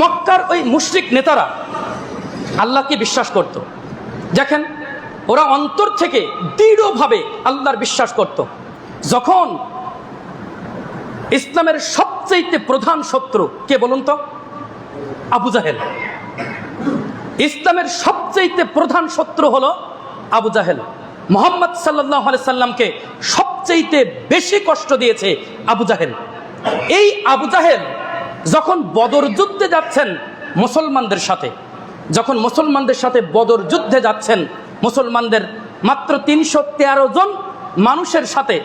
মক্কার ওই মুশরিক নেতারা আল্লাহকে বিশ্বাস করত। দেখেন, ওরা অন্তর থেকে দৃঢ়ভাবে আল্লাহর বিশ্বাস করত। যখন ইসলামের সবচেয়ে প্রধান শত্রু কে বলুন তো? আবু জাহেল। ইসলামের সবচেয়ে প্রধান শত্রু হলো আবু জাহেল। মোহাম্মদ সাল্লাহ সাল্লামকে সবচেয়ে বেশি কষ্ট দিয়েছে আবু জাহেল। এই আবু জাহেল যখন বদর যুদ্ধে যাচ্ছেন মুসলমানদের সাথে, যখন মুসলমানদের সাথে বদর যুদ্ধে যাচ্ছেন, মুসলমানদের মাত্র তিনশো তেরো জন মানুষের সাথে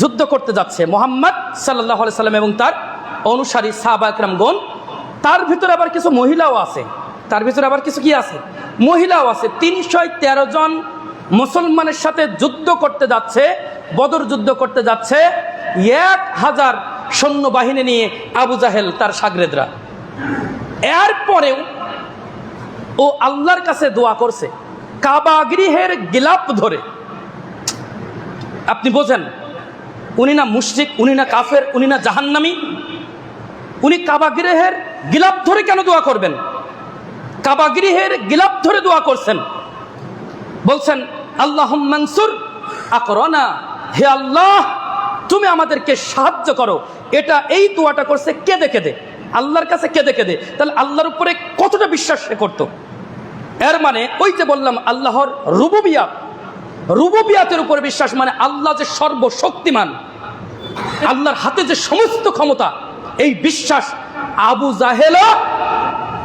যুদ্ধ করতে যাচ্ছে মোহাম্মদ সাল্লাহ সাল্লাম এবং তার অনুসারী সাহাবা একরামগণ তার ভিতরে আবার কিছু মহিলাও আছে। তার ভিতরে আবার কিছু কি আছে? মহিলাও আছে। তিনশো তেরো জন মুসলমানের সাথে যুদ্ধ করতে যাচ্ছে, বদর যুদ্ধ করতে যাচ্ছে। এক হাজার সৈন্যবাহিনী নিয়ে আবু জাহেল তার সাগরেদরা। এরপরেও ও আল্লাহর কাছে দোয়া করছে। কাবা গৃহের গিলাপ ধরে। আপনি বোঝেন, উনি না মুশরিক, উনি না কাফের, উনি না জাহান্নামি। উনি কাবা গৃহের গিলাপ ধরে কেন দোয়া করবেন? কাবা গৃহের গিলাপ ধরে দোয়া করছেন। বলছেন আল্লাহ মনসুর আকরনা। হে আল্লাহ তুমি আমাদেরকে সাহায্য করো। এটা এই দোয়াটা করছে কেঁদে কেঁদে। আল্লাহর কাছে কেঁদে কেঁদে। তাহলে আল্লাহর উপরে কতটা বিশ্বাস সে করতো? এর মানে ওই যে বললাম, আল্লাহর রুবুবিয়াত। রুবুবিয়াতের উপরে বিশ্বাস মানে আল্লাহ যে সর্বশক্তিমান, আল্লাহর হাতে যে সমস্ত ক্ষমতা, এই বিশ্বাস আবু জাহেলা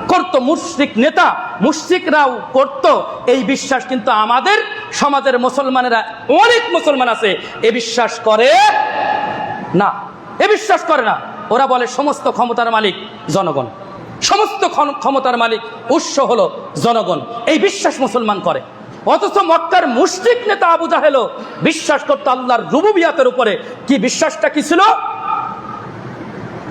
করত মুশরিক নেতা, মুশরিকরাও করত। এই বিশ্বাস কিন্তু আমাদের সমাজের মুসলমানেরা, অনেক মুসলমান আছে, এ বিশ্বাস করে না। এ বিশ্বাস করে না। ওরা বলে সমস্ত ক্ষমতার মালিক জনগণ। সমস্ত ক্ষমতার মালিক উৎস হলো জনগণ। এই বিশ্বাস মুসলমান করে। অথচ মক্কার মুশরিক নেতা আবু জাহেলও বিশ্বাস করতো আল্লাহর রুবুবিয়াতের উপরে। কি বিশ্বাসটা কি ছিল?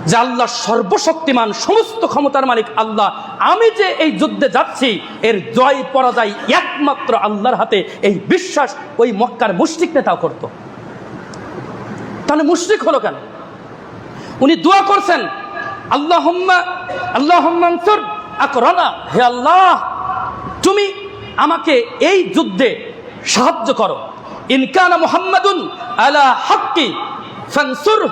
যে আল্লাহ সর্বশক্তিমান সমস্ত ক্ষমতার মালিক আল্লাহ, আমি যে এই যুদ্ধে যাচ্ছি, এর জয় পরাজয় একমাত্র আল্লাহর হাতে, এই বিশ্বাস ওই মক্কার মুশ্রিক নেতাও করত। তাহলে মুশরিক হলো কেন? উনি দোয়া করছেন আল্লাহ আল্লাহ হে আল্লাহ, তুমি আমাকে এই যুদ্ধে সাহায্য করো। ইনকানা মুহাম্মাদুন আলা হাক্কি ফানসুর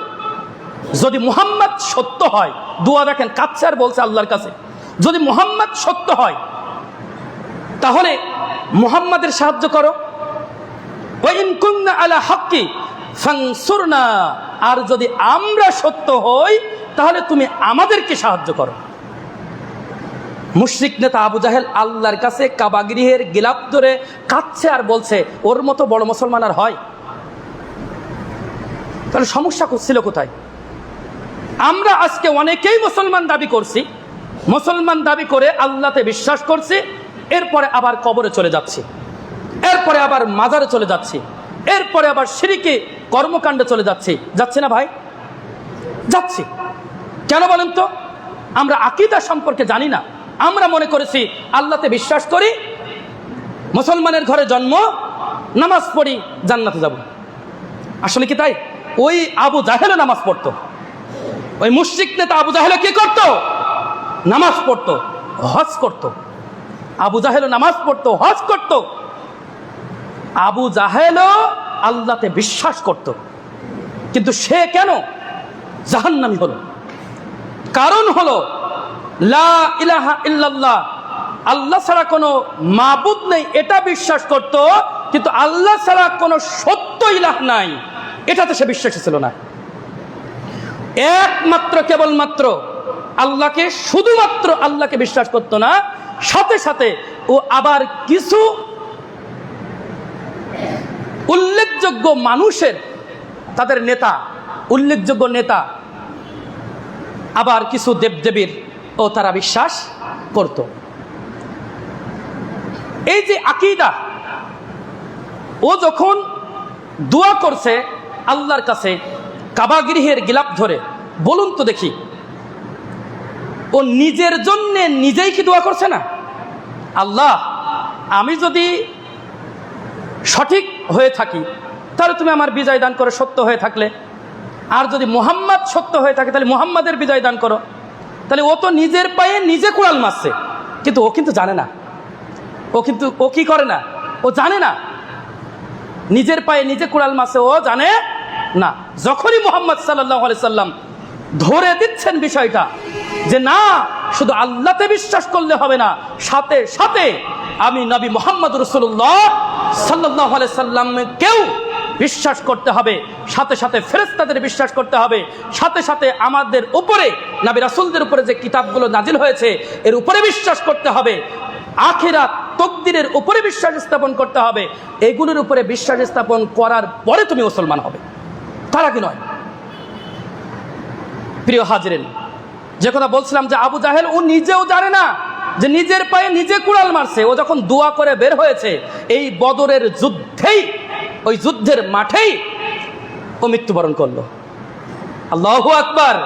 যদি মুহাম্মদ সত্য হয়, দোয়া দেখেন কাচ্ছে আর বলছে আল্লাহর কাছে। যদি মুহাম্মদ সত্য হয়, তাহলে মুহাম্মাদের সাহায্য করো। আলা ফানসুরনা। আর যদি আমরা সত্য হই, তাহলে তুমি আমাদেরকে সাহায্য করো। মুশরিক নেতা আবু জাহেল আল্লাহর কাছে কাবাগৃহের গিলাপ ধরে কাচ্ছে আর বলছে, ওর মতো বড় মুসলমান আর হয়? তাহলে সমস্যা করছিল কোথায়? আমরা আজকে অনেকেই মুসলমান দাবি করছি, মুসলমান দাবি করে আল্লাহতে বিশ্বাস করছি, এরপরে আবার কবরে চলে যাচ্ছি, এরপরে আবার মাজারে চলে যাচ্ছি, এরপরে আবার সিঁড়িকে কর্মকাণ্ডে চলে যাচ্ছি যাচ্ছি না ভাই? যাচ্ছি। কেন বলেন তো? আমরা আকিদা সম্পর্কে জানি না। আমরা মনে করেছি আল্লাহতে বিশ্বাস করি, মুসলমানের ঘরে জন্ম, নামাজ পড়ি, জান্নাতে যাব। আসলে কি তাই? ওই আবু জাহেলও নামাজ পড়তো। ওই মুশরিক নেতা আবু জাহেল কি করত? নামাজ পড়তো, হজ করত। আবু জাহেল নামাজ পড়তো, হজ করত। আবু জাহেল আল্লাহতে বিশ্বাস করত। কিন্তু সে কেন? জাহান্নামি হলো। কারণ হলো, লা ইলাহা ইল্লাল্লাহ, আল্লাহ ছাড়া কোনো মাবুদ নেই, এটা বিশ্বাস করত, কিন্তু আল্লাহ ছাড়া কোনো সত্য ইলাহ নাই, এটাতে সে বিশ্বাসী ছিল না। একমাত্র কেবলমাত্র আল্লাহকে, শুধুমাত্র আল্লাহকে বিশ্বাস করতো না, সাথে সাথে ও আবার কিছু উল্লেখযোগ্য মানুষের, তাদের নেতা, উল্লেখযোগ্য নেতা, আবার কিছু দেবদেবীর ও তারা বিশ্বাস করত। এই যে আকিদা, ও যখন দোয়া করছে আল্লাহর কাছে কাবাগৃহের গিলাপ ধরে, বলুন তো দেখি। ও নিজের জন্য নিজেই কি দোয়া করছে না? আল্লাহ, আমি যদি সঠিক হয়ে থাকি, তাহলে তুমি আমার বিজয় দান করে, সত্য হয়ে থাকলে। আর যদি মোহাম্মদ সত্য হয়ে থাকে, তাহলে মোহাম্মদের বিজয় দান করো। তাহলে ও তো নিজের পায়ে নিজে কুড়াল মারছে। কিন্তু ও কিন্তু জানে না। ও কিন্তু, ও কি করে না? ও জানে না। নিজের পায়ে নিজে কুড়াল মারছে, ও জানে না, যখনই মোহাম্মদ সাল্লাহ সাল্লাম ধরে দিচ্ছেন বিষয়টা যে না, শুধু আল্লাহতে বিশ্বাস করলে হবে না, সাথে সাথে আমি নবী মোহাম্মদ রসুল্লাহ সাল্লাহ সাল্লামকেও বিশ্বাস করতে হবে, সাথে সাথে ফেরেস্তাদের বিশ্বাস করতে হবে, সাথে সাথে আমাদের উপরে, নবী রাসুলদের উপরে যে কিতাবগুলো নাজিল হয়েছে, এর উপরে বিশ্বাস করতে হবে আখেরা তকদিরের উপরে বিশ্বাস স্থাপন করতে হবে, এগুলোর উপরে বিশ্বাস স্থাপন করার পরে তুমি মুসলমান হবে। তার কি নয়? প্রিয় হাজরেন, যে কথা বলছিলাম যে আবু জাহেল, ও নিজেও জানে না যে নিজের পায়ে নিজে কুড়াল মারছে। ও যখন দোয়া করে বের হয়েছে, এই বদরের যুদ্ধেই, ওই যুদ্ধের মাঠেই ও মৃত্যুবরণ করল। আল্লাহ আকবার।